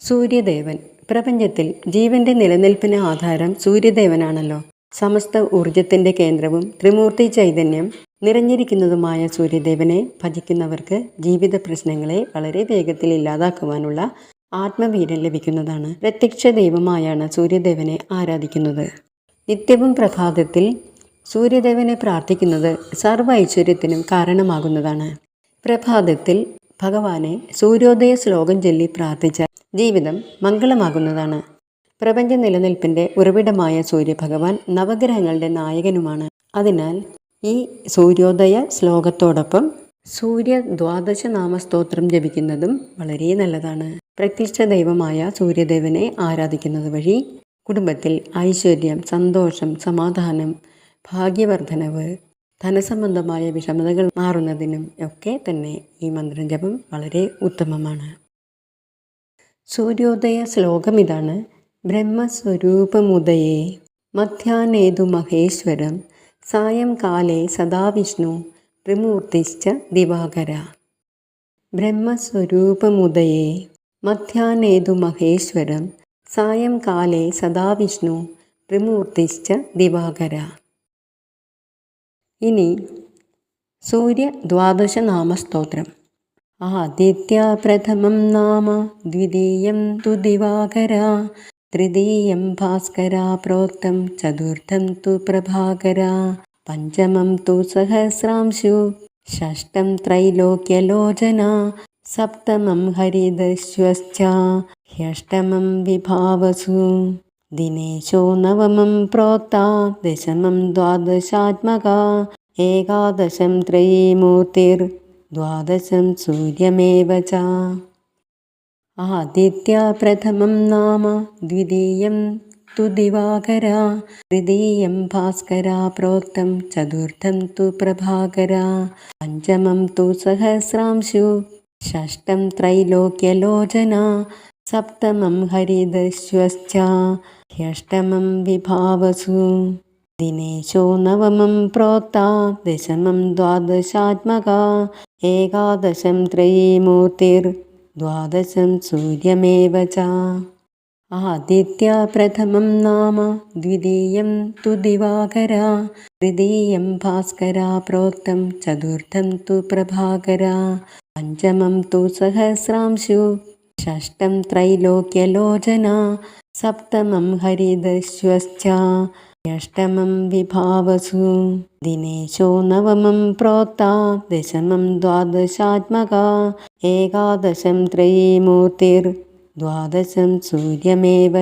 സൂര്യദേവൻ. പ്രപഞ്ചത്തിൽ ജീവന്റെ നിലനിൽപ്പിന് ആധാരം സൂര്യദേവനാണല്ലോ. സമസ്ത ഊർജത്തിന്റെ കേന്ദ്രവും ത്രിമൂർത്തി ചൈതന്യം നിറഞ്ഞിരിക്കുന്നതുമായ സൂര്യദേവനെ ഭജിക്കുന്നവർക്ക് ജീവിത പ്രശ്നങ്ങളെ വളരെ വേഗത്തിൽ ഇല്ലാതാക്കുവാനുള്ള ആത്മവീര്യം ലഭിക്കുന്നതാണ്. പ്രത്യക്ഷ ദൈവമായാണ് സൂര്യദേവനെ ആരാധിക്കുന്നത്. നിത്യവും പ്രഭാതത്തിൽ സൂര്യദേവനെ പ്രാർത്ഥിക്കുന്നത് സർവ ഐശ്വര്യത്തിനും കാരണമാകുന്നതാണ്. പ്രഭാതത്തിൽ ഭഗവാനെ സൂര്യോദയ ശ്ലോകം ചൊല്ലി പ്രാർത്ഥിച്ച ജീവിതം മംഗളമാകുന്നതാണ്. പ്രപഞ്ച നിലനിൽപ്പിന്റെ ഉറവിടമായ സൂര്യഭഗവാൻ നവഗ്രഹങ്ങളുടെ നായകനുമാണ്. അതിനാൽ ഈ സൂര്യോദയ ശ്ലോകത്തോടൊപ്പം സൂര്യ ദ്വാദശ നാമസ്തോത്രം ജപിക്കുന്നതും വളരെ നല്ലതാണ്. പ്രത്യക്ഷ ദൈവമായ സൂര്യദേവനെ ആരാധിക്കുന്നത് വഴി കുടുംബത്തിൽ ഐശ്വര്യം സന്തോഷം സമാധാനം ഭാഗ്യവർദ്ധനവ് ധനസംബന്ധമായ വിഷമതകൾ മാറുന്നതിനും ഒക്കെ തന്നെ ഈ മന്ത്രം ജപം വളരെ ഉത്തമമാണ്. സൂര്യോദയ ശ്ലോകം ഇതാണ്. ബ്രഹ്മസ്വരൂപമുദയേ മധ്യാഹ്നേതു മഹേശ്വരം സായംകാലേ സദാ വിഷ്ണു ത്രിമൂർത്തിശ്ച ദിവാകര. ബ്രഹ്മസ്വരൂപമുദയേ മധ്യാഹ്നേതു മഹേശ്വരം സായംകാലേ സദാ വിഷ്ണു ത്രിമൂർത്തിശ്ച ദിവാകര. ഇനി സൂര്യ ദ്വാദശ നാമസ്തോത്രം ആദിത്യ പ്രഥമം നാമ ദ്വിതീയം തു ദിവാകര തൃതീയം ഭാസ്കര പ്രോക്തം ചതുർത്ഥം തു പ്രഭാകര പഞ്ചമം തു സഹസ്രാംശു ഷഷ്ടം ത്രൈലോക്യലോചന സപ്തമം ഹരിദശ്വശ്ച ഹ്യഷ്ടമം വിഭാവസു. ദിനേശോ നവമം പ്രോക്ത ദശമം ദ്വാദശാത്മക ഏകാദശം ത്രയീമൂർത്തിർ ദ്വാദശം സൂര്യമേവ ച. ആദിത്യ പ്രഥമം നാമ ദ്വിതീയം തു ദിവാകര തൃതീയം ഭാസ്കര പ്രോക്തം ചതുർത്ഥം തു പ്രഭാകര പഞ്ചമം തു സഹസ്രാംശു ഷഷ്ടം ത്രൈലോക്യലോചന സപ്തമം ഹരിദശ്വശ്ച ഹ്യഷ്ടമം വിഭാവസു ദിനേശോ നവമം പ്രോക്ത ദശമം ദ്വാദശാത്മക ഏകാദശം ത്രയീമൂർത്തിർ ദ്വാദശം സൂര്യമേവ ച ആദിത്യ പ്രഥമം നാമ ദ്വിതീയം തു ദിവാകര തൃതീയം ഭാസ്കര പ്രോക്തം ചതുർത്ഥം തു പ്രഭാകര പഞ്ചമം തു സഹസ്രാംശു ഷഷ്ടം ത്രൈലോക്യലോചന സപ്തമം ഹരിദശ്വശ്ച അഷ്ടമം വിഭാവസു ദിനേശോ നവമം പ്രോക്ത ദശമം ദ്വാദശാത്മക ഏകാദശം ത്രയീമൂർത്തിർ ദ്വാദശം സൂര്യമേവ